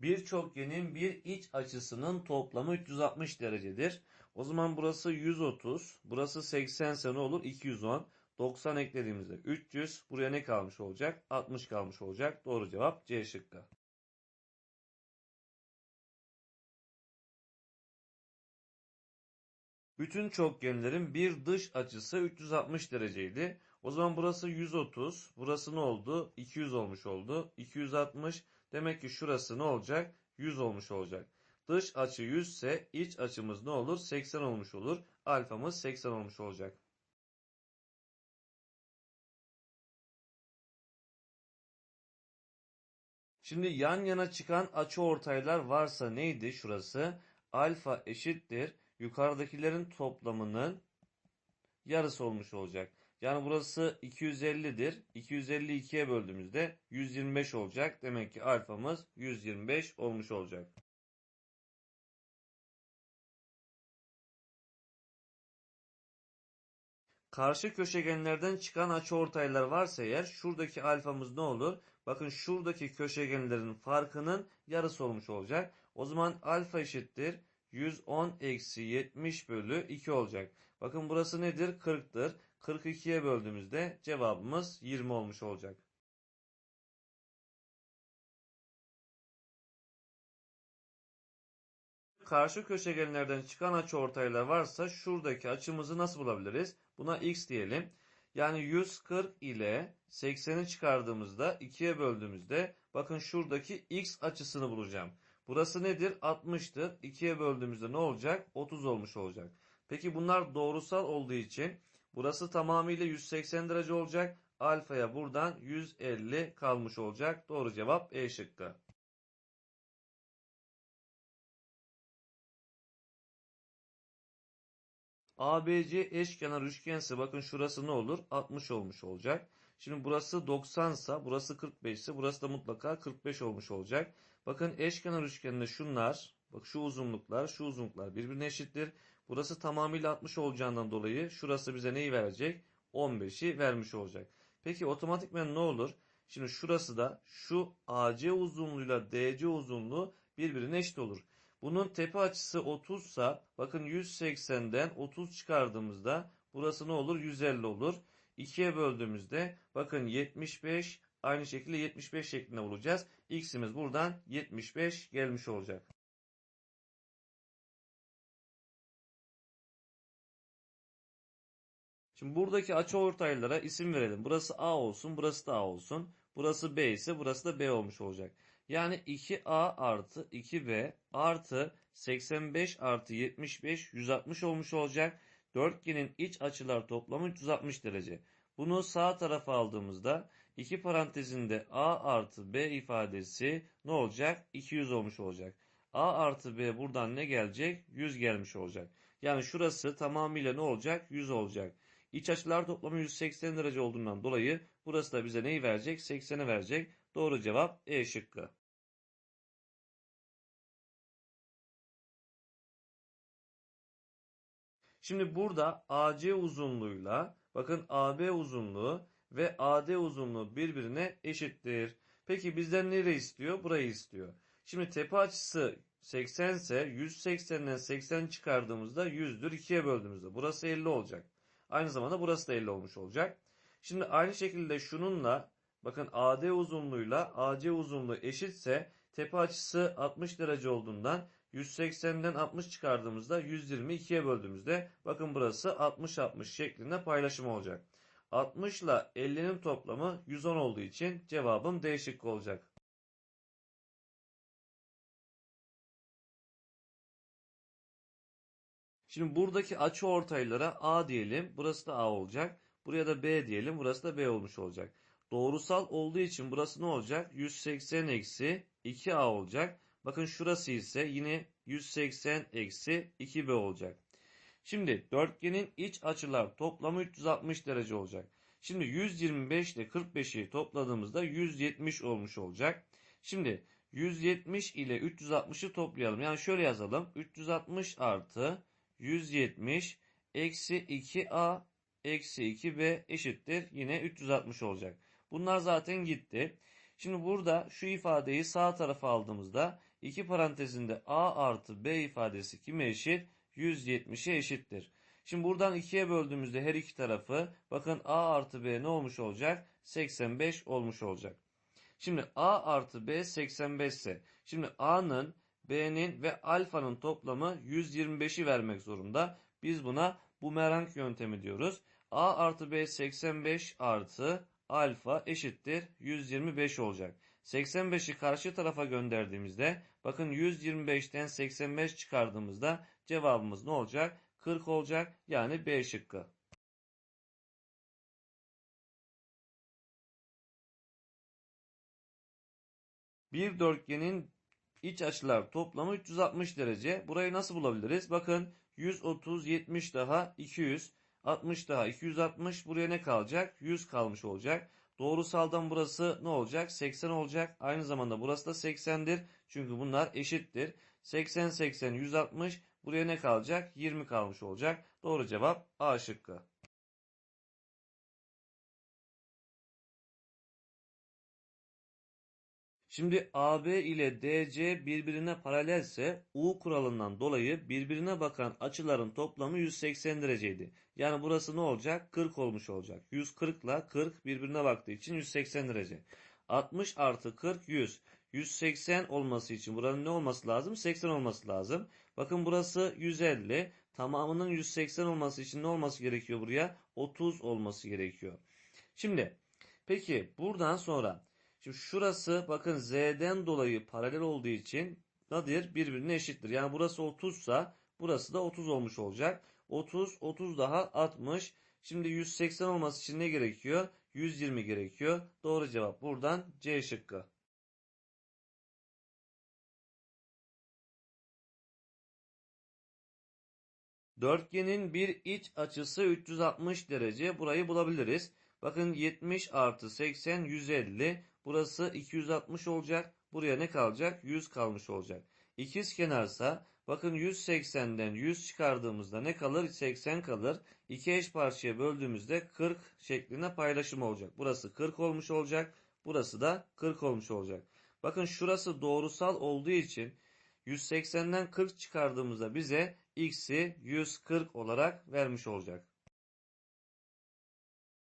Bir çokgenin bir iç açısının toplamı 360 derecedir. O zaman burası 130, burası 80 ise ne olur? 210. 90 eklediğimizde 300. Buraya ne kalmış olacak? 60 kalmış olacak. Doğru cevap C şıkkı. Bütün çokgenlerin bir dış açısı 360 dereceydi. O zaman burası 130. Burası ne oldu? 200 olmuş oldu. 260. Demek ki şurası ne olacak? 100 olmuş olacak. Dış açı 100 ise iç açımız ne olur? 80 olmuş olur. Alfamız 80 olmuş olacak. Şimdi yan yana çıkan açıortaylar varsa neydi şurası? Alfa eşittir. Yukarıdakilerin toplamının yarısı olmuş olacak. Yani burası 250'dir. 252'ye böldüğümüzde 125 olacak. Demek ki alfamız 125 olmuş olacak. Karşı köşegenlerden çıkan açıortaylar varsa eğer şuradaki alfamız ne olur? Bakın şuradaki köşegenlerin farkının yarısı olmuş olacak. O zaman alfa eşittir 110 eksi 70 bölü 2 olacak. Bakın burası nedir? 40'tır. 42'ye böldüğümüzde cevabımız 20 olmuş olacak. Karşı köşegenlerden çıkan açıortaylar varsa şuradaki açımızı nasıl bulabiliriz? Buna x diyelim. Yani 140 ile 80'i çıkardığımızda 2'ye böldüğümüzde bakın şuradaki x açısını bulacağım. Burası nedir? 60'tır. 2'ye böldüğümüzde ne olacak? 30 olmuş olacak. Peki bunlar doğrusal olduğu için burası tamamıyla 180 derece olacak. Alfaya buradan 150 kalmış olacak. Doğru cevap E şıkkı. ABC eşkenar üçgense bakın şurası ne olur? 60 olmuş olacak. Şimdi burası 90 ise burası 45 ise burası da mutlaka 45 olmuş olacak. Bakın eşkenar üçgeninde şunlar bak şu uzunluklar şu uzunluklar birbirine eşittir. Burası tamamıyla 60 olacağından dolayı şurası bize neyi verecek? 15'i vermiş olacak. Peki otomatikmen ne olur? Şimdi şurası da şu AC uzunluğuyla DC uzunluğu birbirine eşit olur. Bunun tepe açısı 30 ise bakın 180'den 30 çıkardığımızda burası ne olur? 150 olur. 2'ye böldüğümüzde bakın 75 aynı şekilde 75 şeklinde bulacağız. X'imiz buradan 75 gelmiş olacak. Şimdi buradaki açıortaylara isim verelim. Burası A olsun, burası da A olsun. Burası B ise burası da B olmuş olacak. Yani 2A artı 2B artı 85 artı 75 160 olmuş olacak. Dörtgenin iç açılar toplamı 360 derece. Bunu sağ tarafa aldığımızda iki parantezinde A artı B ifadesi ne olacak? 200 olmuş olacak. A artı B buradan ne gelecek? 100 gelmiş olacak. Yani şurası tamamıyla ne olacak? 100 olacak. İç açılar toplamı 180 derece olduğundan dolayı burası da bize neyi verecek? 80'i verecek. Doğru cevap E şıkkı. Şimdi burada AC uzunluğuyla bakın AB uzunluğu ve AD uzunluğu birbirine eşittir. Peki bizden nereyi istiyor? Burayı istiyor. Şimdi tepe açısı 80 ise 180'den 80 çıkardığımızda 100'dür. 2'ye böldüğümüzde burası 50 olacak. Aynı zamanda burası da 50 olmuş olacak. Şimdi aynı şekilde şununla bakın AD uzunluğuyla AC uzunluğu eşitse tepe açısı 60 derece olduğundan 180'den 60 çıkardığımızda 122'ye böldüğümüzde bakın burası 60-60 şeklinde paylaşım olacak. 60 ile 50'nin toplamı 110 olduğu için cevabım D şıkkı olacak. Şimdi buradaki açı ortaylara A diyelim. Burası da A olacak. Buraya da B diyelim. Burası da B olmuş olacak. Doğrusal olduğu için burası ne olacak? 180 eksi 2A olacak. Bakın şurası ise yine 180 eksi 2B olacak. Şimdi dörtgenin iç açılar toplamı 360 derece olacak. Şimdi 125 ile 45'i topladığımızda 170 olmuş olacak. Şimdi 170 ile 360'ı toplayalım. Yani şöyle yazalım. 360 artı 170 eksi 2a eksi 2b eşittir. Yine 360 olacak. Bunlar zaten gitti. Şimdi burada şu ifadeyi sağ tarafa aldığımızda İki parantezinde a artı b ifadesi kime eşit? 170'e eşittir. Şimdi buradan ikiye böldüğümüzde her iki tarafı bakın a artı b ne olmuş olacak? 85 olmuş olacak. Şimdi a artı b 85 ise şimdi a'nın b'nin ve alfanın toplamı 125'i vermek zorunda. Biz buna bumerang yöntemi diyoruz. a artı b 85 artı alfa eşittir 125 olacak. 85'i karşı tarafa gönderdiğimizde bakın 125'ten 85 çıkardığımızda cevabımız ne olacak? 40 olacak yani B şıkkı. Bir dörtgenin iç açılar toplamı 360 derece. Burayı nasıl bulabiliriz? Bakın 130, 70 daha 200, 60 daha 260. Buraya ne kalacak? 100 kalmış olacak. Doğrusaldan burası ne olacak? 80 olacak. Aynı zamanda burası da 80'dir. Çünkü bunlar eşittir. 80, 80, 160. Buraya ne kalacak? 20 kalmış olacak. Doğru cevap A şıkkı. Şimdi AB ile DC birbirine paralelse U kuralından dolayı birbirine bakan açıların toplamı 180 dereceydi. Yani burası ne olacak? 40 olmuş olacak. 140 ile 40 birbirine baktığı için 180 derece. 60 artı 40 100. 180 olması için buranın ne olması lazım? 80 olması lazım. Bakın burası 150. Tamamının 180 olması için ne olması gerekiyor buraya? 30 olması gerekiyor. Şimdi peki buradan sonra Şimdi şurası bakın z'den dolayı paralel olduğu için nedir? Birbirine eşittir. Yani burası 30 sa burası da 30 olmuş olacak. 30, 30 daha 60. Şimdi 180 olması için ne gerekiyor? 120 gerekiyor. Doğru cevap buradan C şıkkı. Dörtgenin bir iç açısı 360 derece. Burayı bulabiliriz. Bakın 70 artı 80 150. Burası 260 olacak. Buraya ne kalacak? 100 kalmış olacak. İkiz kenarsa bakın 180'den 100 çıkardığımızda ne kalır? 80 kalır. İki eş parçaya böldüğümüzde 40 şeklinde paylaşım olacak. Burası 40 olmuş olacak. Burası da 40 olmuş olacak. Bakın şurası doğrusal olduğu için 180'den 40 çıkardığımızda bize x'i 140 olarak vermiş olacak.